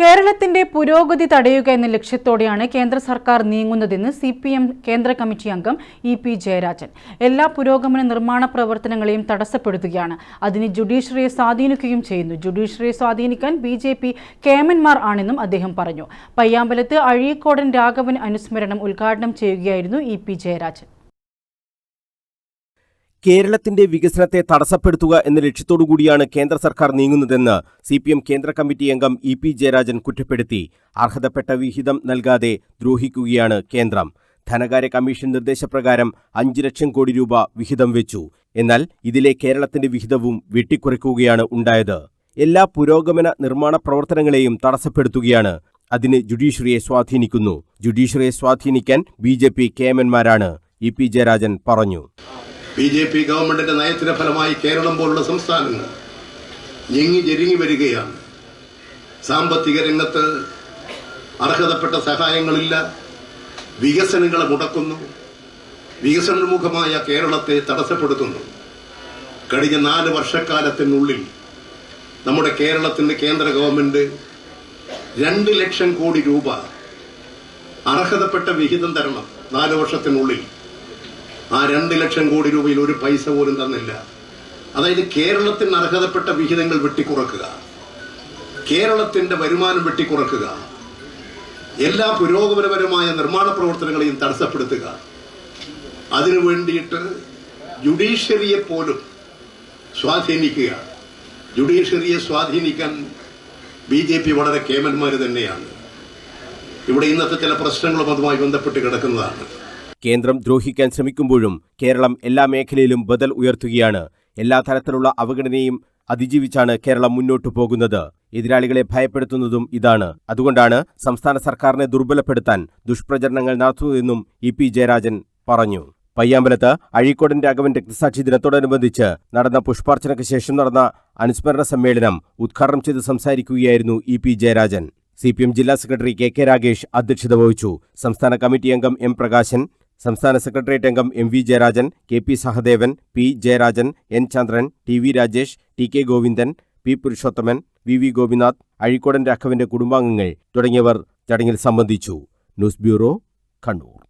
കേരളത്തിന്റെ പുരോഗതി തടയുക എന്ന ലക്ഷ്യത്തോടെയാണ് കേന്ദ്ര സർക്കാർ നീങ്ങുന്നതെന്ന് സി പി എം കേന്ദ്ര കമ്മിറ്റി അംഗം ഇ പി ജയരാജൻ. എല്ലാ പുരോഗമന നിർമ്മാണ പ്രവർത്തനങ്ങളെയും തടസ്സപ്പെടുത്തുകയാണ്. അതിന് ജുഡീഷ്യറിയെ സ്വാധീനിക്കുകയും ചെയ്യുന്നു. ജുഡീഷ്യറിയെ സ്വാധീനിക്കാൻ ബി ജെ പി കേമന്മാർ ആണെന്നും അദ്ദേഹം പറഞ്ഞു. പയ്യാമ്പലത്ത് അഴീക്കോടൻ രാഘവൻ അനുസ്മരണം ഉദ്ഘാടനം ചെയ്യുകയായിരുന്നു ഇ പി ജയരാജൻ. കേരളത്തിന്റെ വികസനത്തെ തടസ്സപ്പെടുത്തുക എന്ന ലക്ഷ്യത്തോടുകൂടിയാണ് കേന്ദ്ര സർക്കാർ നീങ്ങുന്നതെന്ന് സി പി എം കേന്ദ്ര കമ്മിറ്റി അംഗം ഇ പി ജയരാജൻ കുറ്റപ്പെടുത്തി. അർഹതപ്പെട്ട വിഹിതം നൽകാതെ ദ്രോഹിക്കുകയാണ് കേന്ദ്രം. ധനകാര്യ കമ്മീഷൻ നിർദ്ദേശപ്രകാരം അഞ്ച് ലക്ഷം കോടി രൂപ വിഹിതം വെച്ചു. എന്നാൽ ഇതിലെ കേരളത്തിന്റെ വിഹിതവും വെട്ടിക്കുറയ്ക്കുകയാണ് ഉണ്ടായത്. എല്ലാ പുരോഗമന നിർമ്മാണ പ്രവർത്തനങ്ങളെയും തടസ്സപ്പെടുത്തുകയാണ്. അതിന് ജുഡീഷ്യറിയെ സ്വാധീനിക്കുന്നു. ജുഡീഷ്യറിയെ സ്വാധീനിക്കാൻ ബി ജെ പി കേമന്മാരാണ്. ഇ പി ജയരാജൻ പറഞ്ഞു. ബി ജെ പി ഗവൺമെന്റിന്റെ നയത്തിന്റെ ഫലമായി കേരളം പോലുള്ള സംസ്ഥാനങ്ങൾ ഞെങ്ങി ഞെരുങ്ങി വരികയാണ്. സാമ്പത്തിക രംഗത്ത് അർഹതപ്പെട്ട സഹായങ്ങളില്ല. വികസനങ്ങളെ മുടക്കുന്നു. വികസനമുഖമായ കേരളത്തെ തടസ്സപ്പെടുത്തുന്നു. കഴിഞ്ഞ നാല് വർഷക്കാലത്തിനുള്ളിൽ നമ്മുടെ കേരളത്തിന്റെ കേന്ദ്ര ഗവൺമെന്റ് രണ്ട് ലക്ഷം കോടി രൂപ അർഹതപ്പെട്ട വിഹിതം തരണം നാല് വർഷത്തിനുള്ളിൽ ആ രണ്ട് ലക്ഷം കോടി രൂപയിൽ ഒരു പൈസ പോലും തന്നില്ല. അതായത് കേരളത്തിന് അർഹതപ്പെട്ട വിഹിതങ്ങൾ വെട്ടിക്കുറക്കുക. കേരളത്തിന്റെ വരുമാനം വെട്ടിക്കുറക്കുക. എല്ലാ പുരോഗമനപരമായ നിർമ്മാണ പ്രവർത്തനങ്ങളെയും തടസ്സപ്പെടുത്തുക. അതിനു വേണ്ടിയിട്ട് ജുഡീഷ്യറിയെ പോലും സ്വാധീനിക്കുക. ജുഡീഷ്യറിയെ സ്വാധീനിക്കാൻ ബി ജെ പി വളരെ കേമന്മാർ തന്നെയാണ്. ഇവിടെ ഇന്നത്തെ ചില പ്രശ്നങ്ങളും അതുമായി ബന്ധപ്പെട്ട് കിടക്കുന്നതാണ്. കേന്ദ്രം ദ്രോഹിക്കാൻ ശ്രമിക്കുമ്പോഴും കേരളം എല്ലാ മേഖലയിലും ബദൽ ഉയർത്തുകയാണ്. എല്ലാ തരത്തിലുള്ള അവഗണനയും അതിജീവിച്ചാണ് കേരളം മുന്നോട്ടു പോകുന്നത്. എതിരാളികളെ ഭയപ്പെടുത്തുന്നതും ഇതാണ്. അതുകൊണ്ടാണ് സംസ്ഥാന സർക്കാരിനെ ദുർബലപ്പെടുത്താൻ ദുഷ്പ്രചരണങ്ങൾ നടത്തുന്നതെന്നും ഇ പി ജയരാജൻ പറഞ്ഞു. പയ്യാമ്പലത്ത് അഴീക്കോടൻ രാഘവൻ രക്തസാക്ഷി ദിനത്തോടനുബന്ധിച്ച് നടന്ന പുഷ്പാർച്ചനയ്ക്ക് ശേഷം നടന്ന അനുസ്മരണ സമ്മേളനം ഉദ്ഘാടനം ചെയ്ത് സംസാരിക്കുകയായിരുന്നു E P Jayarajan. C P M ജില്ലാ സെക്രട്ടറി കെ കെ രാഗേഷ് അധ്യക്ഷത വഹിച്ചു. സംസ്ഥാന കമ്മിറ്റി അംഗം എം പ്രകാശൻ സംസ്ഥാന സെക്രട്ടേറിയറ്റ് അംഗം M V Jayarajan K P Sahadevan P Jayarajan N Chandran T V Rajesh T K Govindan P Purushothaman V V Gopinath Azhikodan രാഘവന്റെ കുടുംബാംഗങ്ങൾ തുടങ്ങിയവർ ചടങ്ങിൽ സംബന്ധിച്ചു. News bureau Kannur.